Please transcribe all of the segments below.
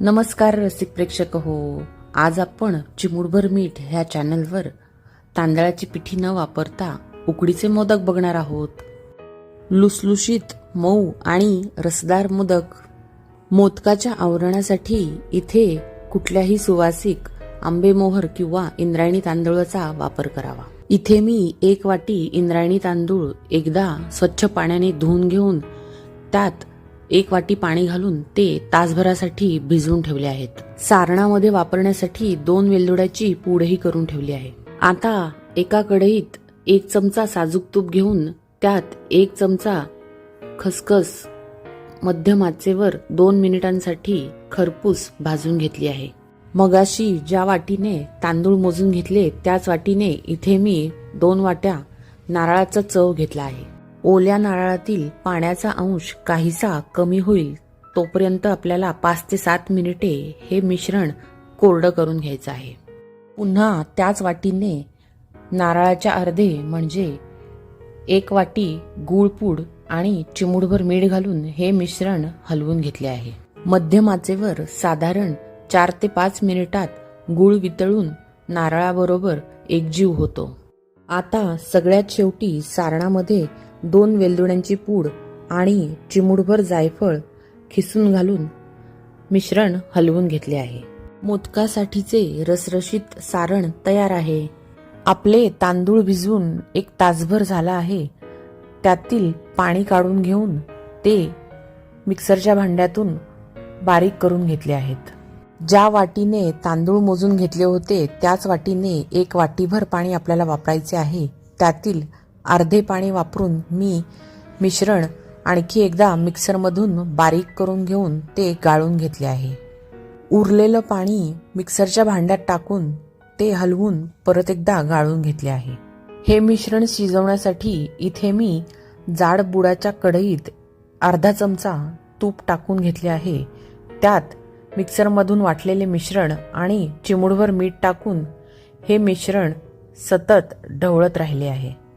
नमस्कार रसिक प्रेक्षक हो. आज आपण चिमुडभर मीठ ह्या चॅनलवर तांदळाची पिठी न वापरता उकडीचे मोदक बघणार आहोत. लुसलुशीत मऊ आणि रसदार मोदक. मोदकाच्या आवरणासाठी इथे कुठल्याही सुवासिक आंबेमोहर किंवा इंद्रायणी तांदूळाचा वापर करावा. इथे मी एक वाटी इंद्रायणी तांदूळ एकदा स्वच्छ पाण्याने धुवून घेऊन त्यात एक वाटी पाणी घालून ते तासभरासाठी भिजवून ठेवले आहेत. सारणामध्ये वापरण्यासाठी दोन वेलदोड्याची पूडही करून ठेवली आहे. आता एका कढईत एक चमचा साजूक तूप घेऊन त्यात एक चमचा खसखस मध्यम आचेवर दोन मिनिटांसाठी खरपूस भाजून घेतली आहे. मगाशी ज्या वाटीने तांदूळ मोजून घेतले त्याच वाटीने इथे मी दोन वाट्या नारळाचा चव घेतला आहे. ओल्या नारळातील पाण्याचा अंश काहीसा कमी होईल तोपर्यंत आपल्याला पाच ते सात मिनिटे हे मिश्रण कोरडं करून घ्यायचं आहे. पुन्हा त्याच वाटीने नारळाच्या अर्धे म्हणजे एक वाटी गुळपूड आणि चिमूडभर मीठ घालून हे मिश्रण हलवून घेतले आहे. मध्यमाचेवर साधारण चार ते पाच मिनिटात गुळ वितळून नारळाबरोबर एकजीव होतो. आता सगळ्यात शेवटी सारणामध्ये दोन वेलदुण्यांची पूड आणि चिमूडभर जायफळ खिसून घालून मिश्रण हलवून घेतले आहे. मोदकासाठीचे रसरशीत सारण तयार आहे. आपले तांदूळ भिजवून एक तासभर झाला आहे. त्यातील पाणी काढून घेऊन ते मिक्सरच्या भांड्यातून बारीक करून घेतले आहेत. ज्या वाटीने तांदूळ मोजून घेतले होते त्याच वाटीने एक वाटीभर पाणी आपल्याला वापरायचे आहे. त्यातील अर्धे पाणी वापरून मी मिश्रण आणखी एकदा मिक्सरमधून बारीक करून घेऊन ते गाळून घेतले आहे. उरलेलं पाणी मिक्सरच्या भांड्यात टाकून ते हलवून परत एकदा गाळून घेतले आहे. हे मिश्रण शिजवण्यासाठी इथे मी जाड बुडाच्या कढईत अर्धा चमचा तूप टाकून घेतले आहे. त्यात मिक्सरमधून वाटलेले मिश्रण आणि चिमूडभर मीठ टाकून हे मिश्रण सतत ढवळत राहिले आहे.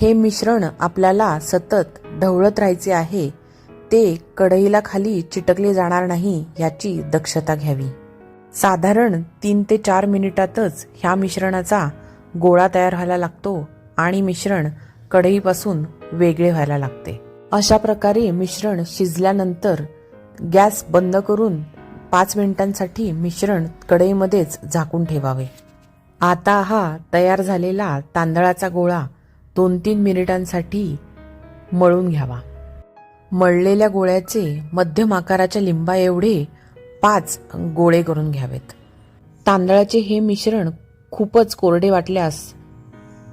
हे मिश्रण आपल्याला सतत ढवळत राहायचे आहे ते कढईला खाली चिटकले जाणार नाही याची दक्षता घ्यावी. साधारण तीन ते चार मिनिटातच ह्या मिश्रणाचा गोळा तयार व्हायला लागतो आणि मिश्रण कढईपासून वेगळे व्हायला लागते. अशा प्रकारे मिश्रण शिजल्यानंतर गॅस बंद करून पाच मिनिटांसाठी मिश्रण कढईमध्येच झाकून ठेवावे. आता हा तयार झालेला तांदळाचा गोळा दोन तीन मिनिटांसाठी मळून घ्यावा. मळलेल्या गोळ्याचे मध्यम आकाराच्या लिंबा एवढे पाच गोळे करून घ्यावेत. तांदळाचे हे मिश्रण खूपच कोरडे वाटल्यास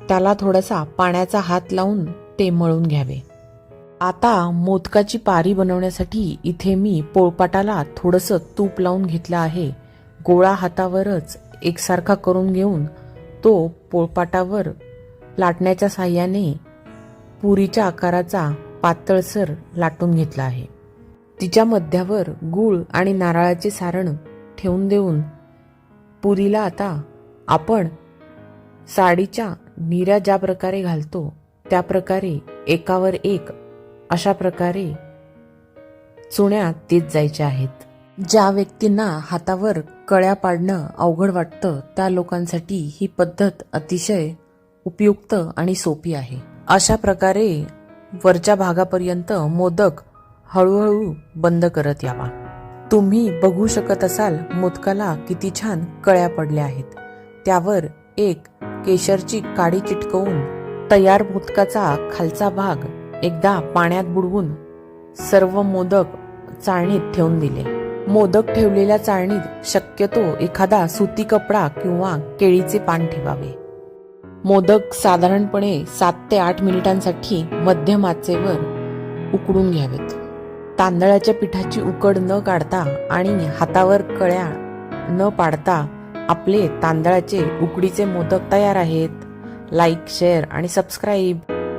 त्याला थोडासा पाण्याचा हात लावून ते मळून घ्यावे. आता मोदकाची पारी बनवण्यासाठी इथे मी पोळपाटाला थोडंसं तूप लावून घेतलं आहे. गोळा हातावरच एकसारखा करून घेऊन तो पोळपाटावर लाटण्याच्या साह्याने पुरीच्या आकाराचा पातळसर लाटून घेतला आहे. तिच्या मध्यावर गूळ आणि नारळाचे सारण ठेवून देऊन पुरीला आता आपण साडीच्या निऱ्या ज्या प्रकारे घालतो त्या प्रकारे एकावर एक अशा प्रकारे चुण्या तेच जायच्या आहेत. ज्या व्यक्तींना हातावर कळ्या पाडणं अवघड वाटतं त्या लोकांसाठी ही पद्धत अतिशय उपयुक्त आणि सोपी आहे. अशा प्रकारे वरच्या भागापर्यंत मोदक हळूहळू बंद करत यावा. तुम्ही बघू शकत असाल मोदकाला किती छान कळ्या पडल्या आहेत. त्यावर एक केशरची काडी चिटकवून तयार मोदकाचा खालचा भाग एकदा पाण्यात बुडवून सर्व मोदक चाळणीत ठेवून दिले. मोदक ठेवलेल्या चाळणीत शक्यतो एखादा सुती कपडा किंवा केळीचे पान ठेवावे. मोदक साधारणपणे सात ते आठ मिनिटांसाठी मध्यम आचेवर उकडून घ्यावेत. तांदळाच्या पिठाची उकड न काढता आणि हातावर कळ्या न पाडता आपले तांदळाचे उकडीचे मोदक तयार आहेत. लाईक शेअर आणि सबस्क्राईब.